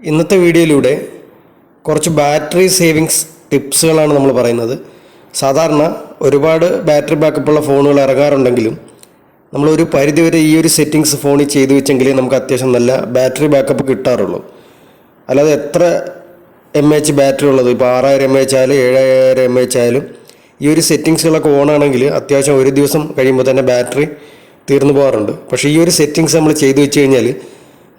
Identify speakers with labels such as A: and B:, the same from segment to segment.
A: ഇന്നത്തെ വീഡിയോയിലൂടെ കുറച്ച് ബാറ്ററി സേവിങ്സ് ടിപ്സുകളാണ് നമ്മൾ പറയുന്നത്. സാധാരണ ഒരുപാട് ബാറ്ററി ബാക്കപ്പുള്ള ഫോണുകൾ ഇറങ്ങാറുണ്ടെങ്കിലും നമ്മൾ ഒരു പരിധിവരെ ഈ ഒരു സെറ്റിങ്സ് ഫോണിൽ ചെയ്തു വെച്ചെങ്കിലേ നമുക്ക് അത്യാവശ്യം നല്ല ബാറ്ററി ബാക്കപ്പ് കിട്ടാറുള്ളൂ. അല്ലാതെ എത്ര എം എച്ച് ബാറ്ററി ഉള്ളത്? ഇപ്പോൾ ആറായിരം എം എച്ച് ആയാലും ഏഴായിരം എം എച്ച് ആയാലും ഈ ഒരു സെറ്റിങ്സുകളൊക്കെ ഓൺ ആണെങ്കിൽ അത്യാവശ്യം ഒരു ദിവസം കഴിയുമ്പോൾ തന്നെ ബാറ്ററി തീർന്നു പോകാറുണ്ട്. പക്ഷേ ഈ ഒരു സെറ്റിങ്സ് നമ്മൾ ചെയ്തു വെച്ച് കഴിഞ്ഞാൽ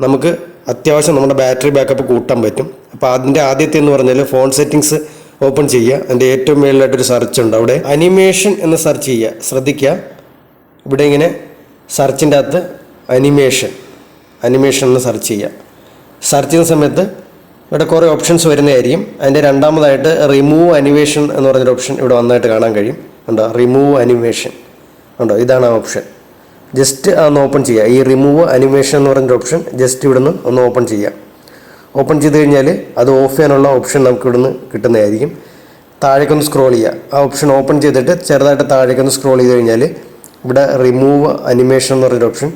A: നമുക്ക് അത്യാവശ്യം നമ്മുടെ ബാറ്ററി ബാക്കപ്പ് കൂട്ടാൻ പറ്റും. അപ്പോൾ അതിന്റെ ആദ്യത്തെ എന്ന് പറഞ്ഞാൽ ഫോൺ സെറ്റിങ്സ് ഓപ്പൺ ചെയ്യുക. അതിന്റെ ഏറ്റവും മേളിലായിട്ടൊരു സെർച്ച് ഉണ്ട് അവിടെ. അനിമേഷൻ എന്ന് സെർച്ച് ചെയ്യുക. ശ്രദ്ധിക്കുക. ഇവിടെ ഇങ്ങനെ സെർച്ചിന്റെ അകത്ത് അനിമേഷൻ അനിമേഷൻ എന്ന് സെർച്ച് ചെയ്യുക. സെർച്ച് ചെയ്യുന്ന സമയത്ത് ഇവിടെ കുറേ ഓപ്ഷൻസ് വരുന്നതായിരിക്കും. അതിന്റെ രണ്ടാമതായിട്ട് റിമൂവ് അനിമേഷൻ എന്ന് പറഞ്ഞൊരു ഓപ്ഷൻ ഇവിടെ വന്നായിട്ട് കാണാൻ കഴിയും. ഉണ്ടോ റിമൂവ് അനിമേഷൻ ഉണ്ടോ ഇതാണ് ആ ഓപ്ഷൻ ജസ്റ്റ് ഒന്ന് ഓപ്പൺ ചെയ്യുക ഈ റിമൂവ് അനിമേഷൻ എന്ന് പറയുന്ന ഓപ്ഷൻ ജസ്റ്റ് ഇവിടെ ഒന്ന് ഓപ്പൺ ചെയ്യുക ഓപ്പൺ ചെയ്ത് കഴിഞ്ഞാൽ അത് ഓഫ് ചെയ്യാനുള്ള ഓപ്ഷൻ നമുക്ക് ഇവിടുന്ന് കിട്ടുന്നതായിരിക്കും. താഴേക്കൊന്ന് സ്ക്രോൾ ചെയ്യുക ആ ഓപ്ഷൻ ഓപ്പൺ ചെയ്തിട്ട് ചെറുതായിട്ട് താഴേക്കൊന്ന് സ്ക്രോൾ ചെയ്ത് കഴിഞ്ഞാൽ ഇവിടെ റിമൂവ് അനിമേഷൻ എന്ന് പറഞ്ഞൊരു ഓപ്ഷൻ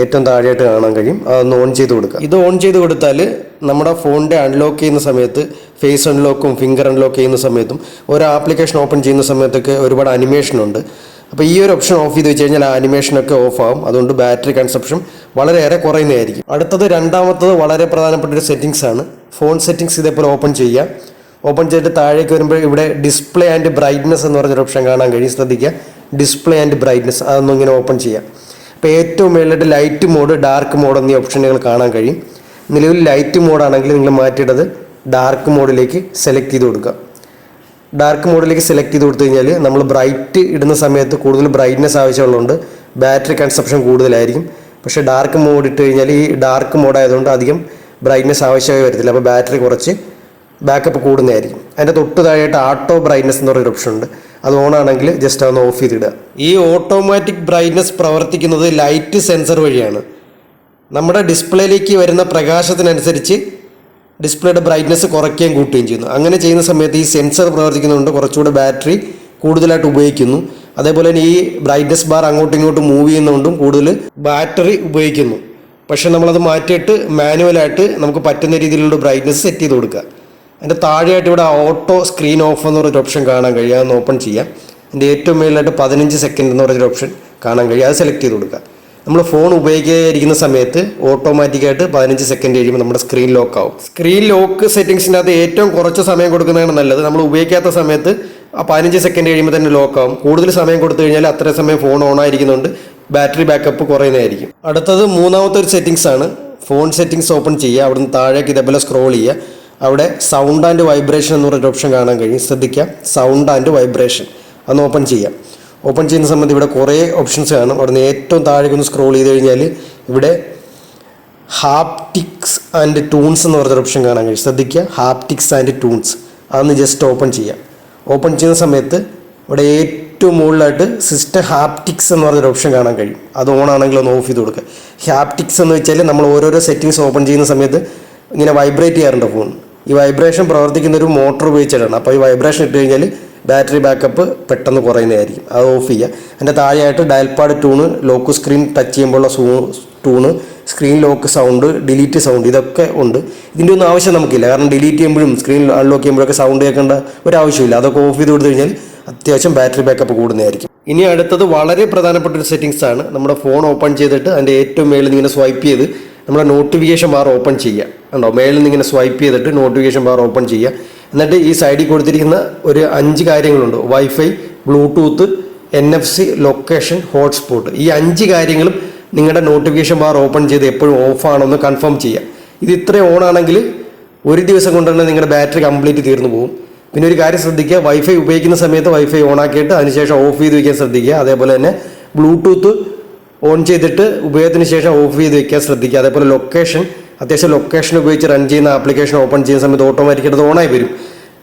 A: ഏറ്റവും താഴെയായിട്ട് കാണാൻ കഴിയും. അതൊന്ന് ഓൺ ചെയ്ത് കൊടുക്കുക ഇത് ഓൺ ചെയ്ത് കൊടുത്താൽ നമ്മുടെ ഫോണിന്റെ അൺലോക്ക് ചെയ്യുന്ന സമയത്ത് ഫേസ് അൺലോക്കും ഫിംഗർ അൺലോക്ക് ചെയ്യുന്ന സമയത്തും ഒരു ആപ്ലിക്കേഷൻ ഓപ്പൺ ചെയ്യുന്ന സമയത്തൊക്കെ ഒരുപാട് അനിമേഷൻ ഉണ്ട്. അപ്പോൾ ഈ ഒരു ഓപ്ഷൻ ഓഫ് ചെയ്ത് വെച്ച് കഴിഞ്ഞാൽ ആ അനിമേഷനൊക്കെ ഓഫ് ആകും അതുകൊണ്ട് ബാറ്ററി കൺസപ്ഷൻ വളരെയേറെ കുറയുന്നതായിരിക്കും. അടുത്തത് രണ്ടാമത്തത് വളരെ പ്രധാനപ്പെട്ട ഒരു സെറ്റിങ്സ് ആണ്. ഫോൺ സെറ്റിങ്സ് ഇതേപോലെ ഓപ്പൺ ചെയ്യുക. ഓപ്പൺ ചെയ്തിട്ട് താഴേക്ക് വരുമ്പോൾ ഇവിടെ ഡിസ്പ്ലേ ആൻഡ് ബ്രൈറ്റ്നസ് എന്ന് പറഞ്ഞൊരു ഓപ്ഷൻ കാണാൻ കഴിയും. ശ്രദ്ധിക്കുക. ഡിസ്പ്ലേ ആൻഡ് ബ്രൈറ്റ്നസ് അതൊന്നും ഇങ്ങനെ ഓപ്പൺ ചെയ്യുക. അപ്പോൾ ഏറ്റവും മേളിലായിട്ട് ലൈറ്റ് മോഡ് ഡാർക്ക് മോഡ് എന്നീ ഓപ്ഷനുകൾ കാണാൻ കഴിയും. നിലവിൽ ലൈറ്റ് മോഡാണെങ്കിൽ നിങ്ങൾ മാറ്റിയിട്ടത് ഡാർക്ക് മോഡിലേക്ക് സെലക്ട് ചെയ്ത് കൊടുക്കുക. ഡാർക്ക് മോഡിലേക്ക് സെലക്ട് ചെയ്ത് കൊടുത്തു കഴിഞ്ഞാൽ നമ്മൾ ബ്രൈറ്റ് ഇടുന്ന സമയത്ത് കൂടുതൽ ബ്രൈറ്റ്നെസ് ആവശ്യമുള്ളതുകൊണ്ട് ബാറ്ററി കൺസപ്ഷൻ കൂടുതലായിരിക്കും. പക്ഷേ ഡാർക്ക് മോഡ് ഇട്ട് കഴിഞ്ഞാൽ ഈ ഡാർക്ക് മോഡായതുകൊണ്ട് അധികം ബ്രൈറ്റ്നെസ് ആവശ്യമായി വരത്തില്ല. അപ്പോൾ ബാറ്ററി കുറച്ച് ബാക്കപ്പ് കൂടുന്നതായിരിക്കും. അതിന്റെ തൊട്ട് താഴെയായിട്ട് ഓട്ടോ ബ്രൈറ്റ്നസ് എന്ന് പറയുന്ന ഓപ്ഷൻ ഉണ്ട്. അത് ഓൺ ആണെങ്കിൽ ജസ്റ്റ് അതൊന്ന് ഓഫ് ചെയ്തിടുക. ഈ ഓട്ടോമാറ്റിക് ബ്രൈറ്റ്നസ് പ്രവർത്തിക്കുന്നത് ലൈറ്റ് സെൻസർ വഴിയാണ്. നമ്മുടെ ഡിസ്പ്ലേയിലേക്ക് വരുന്ന പ്രകാശത്തിനനുസരിച്ച് ഡിസ്പ്ലേയുടെ ബ്രൈറ്റ്നസ് കുറയ്ക്കുകയും കൂട്ടുകയും ചെയ്യുന്നു. അങ്ങനെ ചെയ്യുന്ന സമയത്ത് ഈ സെൻസർ പ്രവർത്തിക്കുന്നതുകൊണ്ട് കുറച്ചുകൂടെ ബാറ്ററി കൂടുതലായിട്ട് ഉപയോഗിക്കുന്നു. അതേപോലെ തന്നെ ഈ ബ്രൈറ്റ്നസ് ബാർ അങ്ങോട്ടും ഇങ്ങോട്ടും മൂവ് ചെയ്യുന്നതുകൊണ്ടും കൂടുതൽ ബാറ്ററി ഉപയോഗിക്കുന്നു. പക്ഷേ നമ്മളത് മാറ്റിയിട്ട് മാനുവലായിട്ട് നമുക്ക് പറ്റുന്ന രീതിയിലുള്ള ബ്രൈറ്റ്നസ് സെറ്റ് ചെയ്ത് കൊടുക്കുക. അതിന്റെ താഴെയായിട്ട് ഇവിടെ ഓട്ടോ സ്ക്രീൻ ഓഫ് എന്ന് പറഞ്ഞൊരു ഓപ്ഷൻ കാണാൻ കഴിയും. അതൊന്ന് ഓപ്പൺ ചെയ്യാം. അതിന്റെ ഏറ്റവും മേളിലായിട്ട് പതിനഞ്ച് സെക്കൻഡ് എന്ന് പറഞ്ഞൊരു ഓപ്ഷൻ കാണാൻ കഴിയും. അത് സെലക്ട് ചെയ്ത് കൊടുക്കുക. നമ്മൾ ഫോൺ ഉപയോഗിക്കാതിരിക്കുന്ന സമയത്ത് ഓട്ടോമാറ്റിക്കായിട്ട് പതിനഞ്ച് സെക്കൻഡ് കഴിയുമ്പോൾ നമ്മുടെ സ്ക്രീൻ ലോക്ക് ആവും. സ്ക്രീൻ ലോക്ക് സെറ്റിംഗ്സിന്റെ അകത്ത് ഏറ്റവും കുറച്ച് സമയം കൊടുക്കുന്നതാണ് നല്ലത്. നമ്മൾ ഉപയോഗിക്കാത്ത സമയത്ത് ആ പതിനഞ്ച് സെക്കൻഡ് കഴിയുമ്പോൾ തന്നെ ലോക്ക് ആവും. കൂടുതൽ സമയം കൊടുത്തു കഴിഞ്ഞാൽ അത്ര സമയം ഫോൺ ഓൺ ആയിരിക്കുന്നുണ്ട്. ബാറ്ററി ബാക്കപ്പ് കുറയുന്നതായിരിക്കും. അടുത്തത് മൂന്നാമത്തെ ഒരു സെറ്റിംഗ്സ് ആണ്. ഫോൺ സെറ്റിംഗ്സ് ഓപ്പൺ ചെയ്യുക. അവിടുന്ന് താഴേക്ക് ഇതേപോലെ സ്ക്രോൾ ചെയ്യുക. അവിടെ സൗണ്ട് ആൻഡ് വൈബ്രേഷൻ എന്ന് പറഞ്ഞൊരു ഓപ്ഷൻ കാണാൻ കഴിയും. ശ്രദ്ധിക്കുക. സൗണ്ട് ആൻഡ് വൈബ്രേഷൻ അന്ന് ഓപ്പൺ ചെയ്യാം ഓപ്പൺ ചെയ്യുന്ന സമയത്ത് ഇവിടെ കുറേ ഓപ്ഷൻസ് കാണും. അവിടെ നിന്ന് ഏറ്റവും താഴേക്ക് ഒന്ന് സ്ക്രോൾ ചെയ്ത് കഴിഞ്ഞാൽ ഇവിടെ ഹാപ്റ്റിക്സ് ആൻഡ് ടൂൺസ് എന്ന് പറഞ്ഞൊരു ഓപ്ഷൻ കാണാൻ കഴിയും. ശ്രദ്ധിക്കുക ഹാപ്റ്റിക്സ് ആൻഡ് ടൂൺസ് അതൊന്ന് ജസ്റ്റ് ഓപ്പൺ ചെയ്യാം. ഓപ്പൺ ചെയ്യുന്ന സമയത്ത് ഇവിടെ ഏറ്റവും മുകളിലായിട്ട് സിസ്റ്റം ഹാപ്റ്റിക്സ് എന്ന് പറഞ്ഞൊരു ഓപ്ഷൻ കാണാൻ കഴിയും. അത് ഓൺ ആണെങ്കിൽ ഒന്ന് ഓഫ് ചെയ്ത് കൊടുക്കുക. ഹാപ്റ്റിക്സ് എന്ന് വെച്ചാൽ നമ്മൾ ഓരോരോ സെറ്റിങ്സ് ഓപ്പൺ ചെയ്യുന്ന സമയത്ത് ഇങ്ങനെ വൈബ്രേറ്റ് ചെയ്യാറുണ്ട് ഫോൺ ഈ വൈബ്രേഷൻ പ്രവർത്തിക്കുന്ന ഒരു മോട്ടോർ ഉപയോഗിച്ചിട്ടാണ് അപ്പോൾ ഈ വൈബ്രേഷൻ ഇട്ട് കഴിഞ്ഞാൽ ബാറ്ററി ബാക്കപ്പ് പെട്ടെന്ന് കുറയുന്നതായിരിക്കും. അത് ഓഫ് ചെയ്യുക. അതിന്റെ താഴെയായിട്ട് dialpad tone lock screen touch ചെയ്യുമ്പോഴുള്ള സൂ tone screen lock sound delete sound ഇതൊക്കെ ഉണ്ട്. ഇതിന്റെ ഒന്നും ആവശ്യം നമുക്കില്ല. കാരണം ഡിലീറ്റ് ചെയ്യുമ്പോഴും സ്ക്രീൻ അൺലോക്ക് ചെയ്യുമ്പോഴൊക്കെ സൗണ്ട് കേൾക്കേണ്ട ഒരു ആവശ്യമില്ല അതൊക്കെ ഓഫ് ചെയ്ത് കൊടുത്തു കഴിഞ്ഞാൽ അത്യാവശ്യം ബാറ്ററി ബാക്കപ്പ് കൂടുന്നതായിരിക്കും. ഇനി അടുത്തത് വളരെ പ്രധാനപ്പെട്ട ഒരു സെറ്റിങ്സ് ആണ്. നമ്മുടെ ഫോൺ ഓപ്പൺ ചെയ്തിട്ട് അതിന്റെ ഏറ്റവും മേളിൽ നിന്ന് സ്വൈപ്പ് ചെയ്ത് നമ്മുടെ നോട്ടിഫിക്കേഷൻ ബാർ ഓപ്പൺ ചെയ്യുക. ഉണ്ടോ മേളിൽ നിന്ന് ഇങ്ങനെ സ്വൈപ്പ് ചെയ്തിട്ട് നോട്ടിഫിക്കേഷൻ ബാർ ഓപ്പൺ ചെയ്യുക. എന്നിട്ട് ഈ സൈഡിൽ കൊടുത്തിരിക്കുന്ന ഒരു അഞ്ച് കാര്യങ്ങളുണ്ട്. WiFi Bluetooth N F C location hotspot ഈ അഞ്ച് കാര്യങ്ങളും നിങ്ങളുടെ നോട്ടിഫിക്കേഷൻ ബാർ ഓപ്പൺ ചെയ്ത് എപ്പോഴും ഓഫ് എന്ന് കൺഫേം ചെയ്യുക ഇത് ഇത്രയും ഓൺ ആണെങ്കിൽ ഒരു ദിവസം കൊണ്ട് തന്നെ നിങ്ങളുടെ ബാറ്ററി കംപ്ലീറ്റ് തീർന്നു പോകും. പിന്നെ ഒരു കാര്യം ശ്രദ്ധിക്കുക വൈഫൈ ഉപയോഗിക്കുന്ന സമയത്ത് വൈഫൈ ഓൺ ആക്കിയിട്ട് അതിനുശേഷം ഓഫ് ചെയ്ത് വയ്ക്കാൻ ശ്രദ്ധിക്കുക. അതേപോലെ തന്നെ ബ്ലൂടൂത്ത് ഓൺ ചെയ്തിട്ട് ഉപയോഗത്തിന് ശേഷം ഓഫ് ചെയ്ത് വയ്ക്കാൻ ശ്രദ്ധിക്കുക. അതേപോലെ ലൊക്കേഷൻ അത്യാവശ്യം ലൊക്കേഷൻ ഉപയോഗിച്ച് റൺ ചെയ്യുന്ന ആപ്ലിക്കേഷൻ ഓപ്പൺ ചെയ്യുന്ന സമയത്ത് ഓട്ടോമാറ്റിക്കായിട്ട് ഓണായി വരും.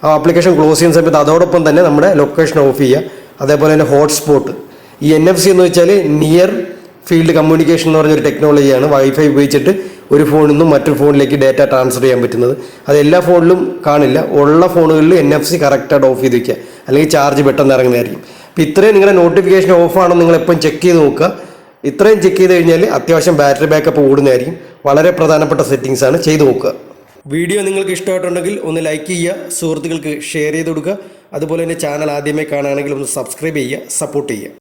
A: ആ ആപ്ലിക്കേഷൻ ക്ലോസ് ചെയ്യുന്ന സമയത്ത് അതോടൊപ്പം തന്നെ നമ്മുടെ ലൊക്കേഷൻ ഓഫ് ചെയ്യുക. അതേപോലെ തന്നെ ഹോട്ട്സ്പോട്ട് ഈ എൻ എഫ് സി എന്ന് വെച്ചാൽ നിയർ ഫീൽഡ് കമ്മ്യൂണിക്കേഷൻ എന്ന് പറഞ്ഞൊരു ടെക്നോളജിയാണ് വൈഫൈ ഉപയോഗിച്ചിട്ട് ഒരു ഫോണിൽ നിന്നും മറ്റൊരു ഫോണിലേക്ക് ഡാറ്റ ട്രാൻസ്ഫർ ചെയ്യാൻ പറ്റുന്നത്. അത് എല്ലാ ഫോണിലും കാണില്ല. ഉള്ള ഫോണുകളിൽ എൻ എഫ് സി കറക്റ്റായിട്ട് ഓഫ് ചെയ്ത് വയ്ക്കുക അല്ലെങ്കിൽ ചാർജ് പെട്ടെന്ന് ഇറങ്ങുന്നതായിരിക്കും. അപ്പോൾ ഇത്രയും നിങ്ങളുടെ നോട്ടിഫിക്കേഷൻ ആണോ നിങ്ങൾ എപ്പോഴും ചെക്ക് ചെയ്ത് നോക്കുക. ഇത്രയും ചെക്ക് ചെയ്ത് കഴിഞ്ഞാൽ അത്യാവശ്യം ബാറ്ററി ബാക്കപ്പ് കൂടുന്നതായിരിക്കും. വളരെ പ്രധാനപ്പെട്ട സെറ്റിങ്സ് ആണ്. ചെയ്തു നോക്കുക. വീഡിയോ നിങ്ങൾക്ക് ഇഷ്ടമായിട്ടുണ്ടെങ്കിൽ ഒന്ന് ലൈക്ക് ചെയ്യുക സുഹൃത്തുക്കൾക്ക് ഷെയർ ചെയ്ത് കൊടുക്കുക. അതുപോലെ തന്നെ ചാനൽ ആദ്യമേ കാണുകയാണെങ്കിൽ ഒന്ന് സബ്സ്ക്രൈബ് ചെയ്യുക സപ്പോർട്ട് ചെയ്യുക.